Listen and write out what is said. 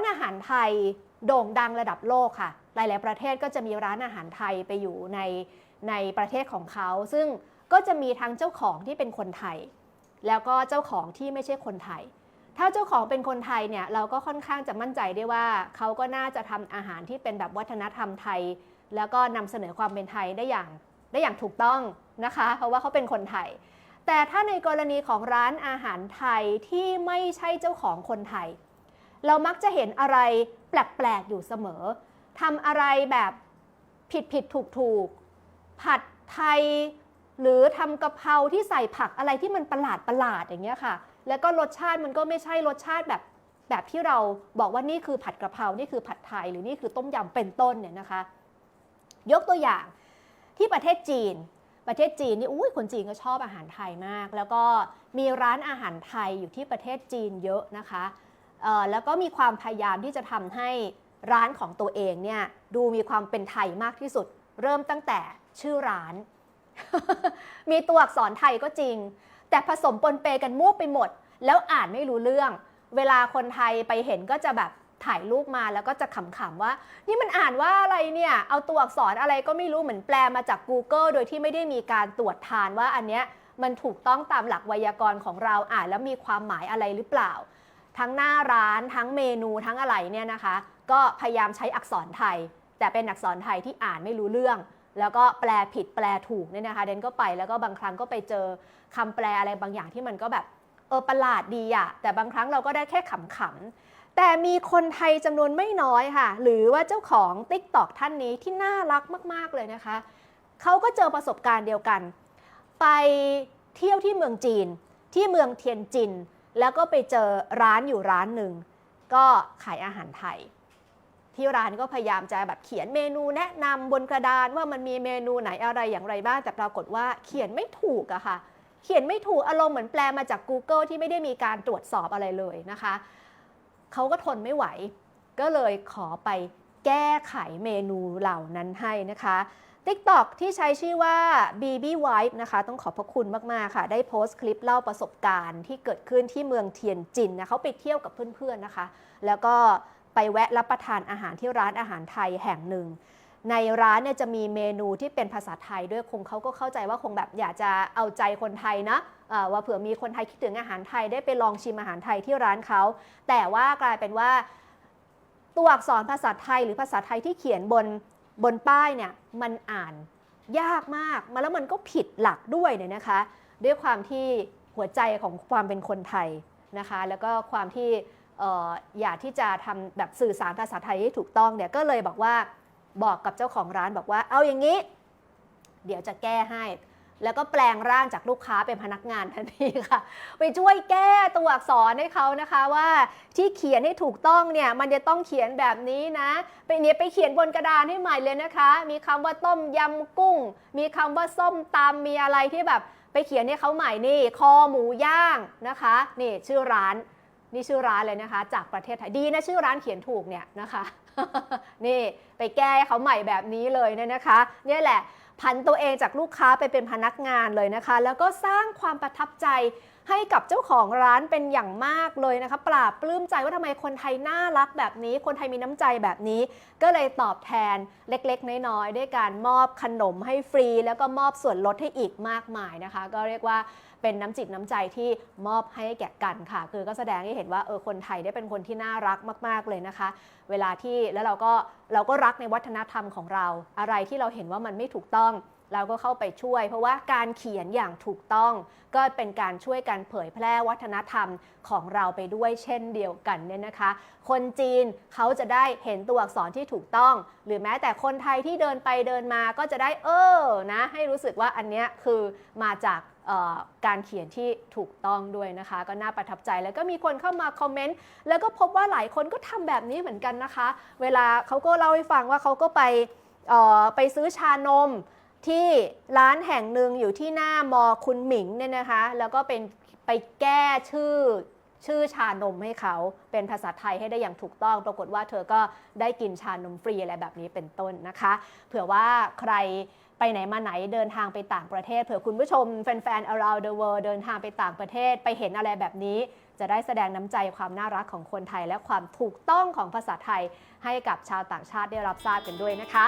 านอาหารไทยโด่งดังระดับโลกค่ะ หลาย ๆ ประเทศก็จะมีร้านอาหารไทยไปอยู่ในในประเทศของเขา ซึ่งก็จะมีทั้งเจ้าของที่เป็นคนไทย แล้วก็เจ้าของที่ไม่ใช่คนไทย ถ้าเจ้าของเป็นคนไทยเนี่ยเราก็ค่อนข้างจะมั่นใจได้ว่า เขาก็น่าจะทำอาหารที่เป็นแบบวัฒนธรรมไทย แล้วก็นำเสนอความเป็นไทยได้อย่างได้อย่างถูกต้องนะคะ เพราะว่าเขาเป็นคนไทย แต่ถ้าในกรณีของร้านอาหารไทยที่ไม่ใช่เจ้าของคนไทย เรามักจะเห็นอะไรแปลก ๆ อยู่เสมอทำอะไรแบบผิดผิดถูกถูกๆผัดไทย หรือทำกะเพราที่ใส่ผักอะไรที่มันประหลาดประหลาดๆอย่างเงี้ยค่ะ แล้วก็รสชาติมันก็ไม่ใช่รสชาติแบบแบบที่เราบอกว่านี่คือผัดกะเพรา นี่คือผัดไทย หรือนี่คือต้มยำเป็นต้นเนี่ยนะคะ ยกตัวอย่างที่ประเทศจีน ประเทศจีนนี่อุ้ยคนจีนก็ชอบอาหารไทยมาก แล้วก็มีร้านอาหารไทยอยู่ที่ประเทศจีนเยอะนะคะ แล้วก็มีความพยายามที่จะทำให้ร้านของตัวเองเนี่ยดูมีความเป็นไทยมากที่สุด เริ่มตั้งแต่ชื่อร้าน มีตัวอักษรไทยก็จริง แต่ผสมปนเปกันมั่วไปหมด แล้วอ่านไม่รู้เรื่อง เวลาคนไทยไปเห็นก็จะแบบถ่ายรูปมาแล้วก็จะขำๆว่า นี่มันอ่านว่าอะไรเนี่ย เอาตัวอักษรอะไรก็ไม่รู้เหมือนแปลมาจาก Google โดยที่ไม่ได้มีการตรวจทานว่าอันเนี้ยมันถูกต้องตามหลักไวยากรณ์ของเราอ่านแล้วมีความหมายอะไรหรือเปล่า ทั้งหน้าร้านทั้งเมนูทั้งอะไรเนี่ยนะคะ ก็พยายามใช้อักษรไทย แต่เป็นอักษรไทยที่อ่านไม่รู้เรื่อง แล้วก็แปลผิดแปลถูกเนี่ยนะคะเดนก็ไปแล้วก็บางครั้งก็ไปเจอคำแปลอะไรบางอย่างที่มันก็แบบเออประหลาดดีอะแต่บางครั้งเราก็ได้แค่ขำๆแต่มีคนไทยจำนวนไม่น้อยค่ะ หรือว่าเจ้าของ t ิ k t o k ท่านนี้ที่น่ารักมากๆเลยนะคะ เขาก็เจอประสบการณ์เดียวกัน ไปเที่ยวที่เมืองจีน ที่เมืองเทียนจิน แล้วก็ไปเจอร้านอยู่ร้านหนึ่งก็ขายอาหารไทย ที่ร้านก็พยายามจะแบบเขียนเมนูแนะนำบนกระดานว่ามันมีเมนูไหนอะไรอย่างไรบ้างแต่ปรากฏว่าเขียนไม่ถูกอะค่ะ เขียนไม่ถูกอารมณ์เหมือนแปลมาจาก Google ที่ไม่ได้มีการตรวจสอบอะไรเลยนะคะเขาก็ทนไม่ไหว ก็เลยขอไปแก้ไขเมนูเหล่านั้นให้นะคะ TikTok ที่ใช้ชื่อว่า BB Wipe นะคะ ต้องขอบพระคุณมาก ๆ ค่ะ ได้โพสต์คลิปเล่าประสบการณ์ที่เกิดขึ้นที่เมืองเทียนจินนะเขาไปเที่ยวกับเพื่อน ๆ นะคะ แล้วก็ไปแวะรับประทานอาหารที่ร้านอาหารไทยแห่งหนึ่ง ในร้านเนี่ยจะมีเมนูที่เป็นภาษาไทยด้วยคงเขาก็เข้าใจว่าคงแบบอยากจะเอาใจคนไทยนะว่าเผื่อมีคนไทยคิดถึงอาหารไทยได้ไปลองชิมอาหารไทยที่ร้านเขา แต่ว่ากลายเป็นว่าตัวอักษรภาษาไทยหรือภาษาไทยที่เขียนบน บนป้ายเนี่ยมันอ่านยากมากมาแล้วมันก็ผิดหลักด้วยเนี่ยนะคะ ด้วยความที่หัวใจของความเป็นคนไทยนะคะ แล้วก็ความที่ออยากที่จะทำแบบสื่อสารภาษาไทยให้ถูกต้องเนี่ยก็เลยบอกว่าบอกกับเจ้าของร้านบอกว่า เอาอย่างนี้ เดี๋ยวจะแก้ให้ แล้วก็แปลงร่างจากลูกค้าเป็นพนักงานทันทีค่ะ ไปช่วยแก้ตัวอักษรให้เขานะคะว่าที่เขียนให้ถูกต้องเนี่ยมันจะต้องเขียนแบบนี้นะไปเนี่ยไปเขียนบนกระดานให้ใหม่เลยนะคะ มีคำว่าต้มยำกุ้ง มีคำว่าส้มตำมีอะไรที่แบบ ไปเขียนให้เขาใหม่นี่คอหมูย่างนะคะนี่ชื่อร้านนี่ชื่อร้านเลยนะคะ จากประเทศไทยดีนะชื่อร้านเขียนถูกเนี่ยนะคะ นี่ไปแก้เขาใหม่แบบนี้เลยเนี่ยนะคะ เนี่ยแหละ พันตัวเองจากลูกค้าไปเป็นพนักงานเลยนะคะ แล้วก็สร้างความประทับใจ ให้กับเจ้าของร้านเป็นอย่างมากเลยนะคะปราบปลื้มใจว่าทำไมคนไทยน่ารักแบบนี้ คนไทยมีน้ำใจแบบนี้ ก็เลยตอบแทนเล็กๆ น้อยๆ ด้วยการมอบขนมให้ฟรี แล้วก็มอบส่วนลดให้อีกมากมายนะคะ ก็เรียกว่าเป็นน้ำจิตน้ำใจที่มอบให้แก่กันค่ะ คือก็แสดงให้เห็นว่าเออคนไทยได้เป็นคนที่น่ารักมาก ๆเลยนะคะ เวลาที่แล้วเราก็เราก็รักในวัฒนธรรมของเรา อะไรที่เราเห็นว่ามันไม่ถูกต้อง เราก็เข้าไปช่วย เพราะว่าการเขียนอย่างถูกต้อง ก็เป็นการช่วยกันเผยแพร่วัฒนธรรมของเราไปด้วยเช่นเดียวกันเนี่ยนะคะ คนจีนเขาจะได้เห็นตัวอักษรที่ถูกต้อง หรือแม้แต่คนไทยที่เดินไปเดินมาก็จะได้เออนะให้รู้สึกว่าอันเนี้ยคือมาจากการเขียนที่ถูกต้องด้วยนะคะ ก็น่าประทับใจแล้วก็มีคนเข้ามาคอมเมนต์แล้วก็พบว่าหลายคนก็ทำแบบนี้เหมือนกันนะคะ เวลาเขาก็เล่าให้ฟังว่าเขาก็ไปไปซื้อชานม ที่ร้านแห่งหนึ่งอยู่ที่หน้ามอคุณหมิงเนี่ยนะคะ แล้วก็เป็นไปแก้ชื่อชื่อชานมให้เขาเป็นภาษาไทยให้ได้อย่างถูกต้อง ปรากฏว่าเธอก็ได้กินชานมฟรีอะไรแบบนี้เป็นต้นนะคะ เผื่อว่าใครไปไหนมาไหนเดินทางไปต่างประเทศ เผื่อคุณผู้ชมแฟนๆ around the world เดินทางไปต่างประเทศไปเห็นอะไรแบบนี้ จะได้แสดงน้ำใจความน่ารักของคนไทย และความถูกต้องของภาษาไทยให้กับชาวต่างชาติได้รับทราบกันด้วยนะคะ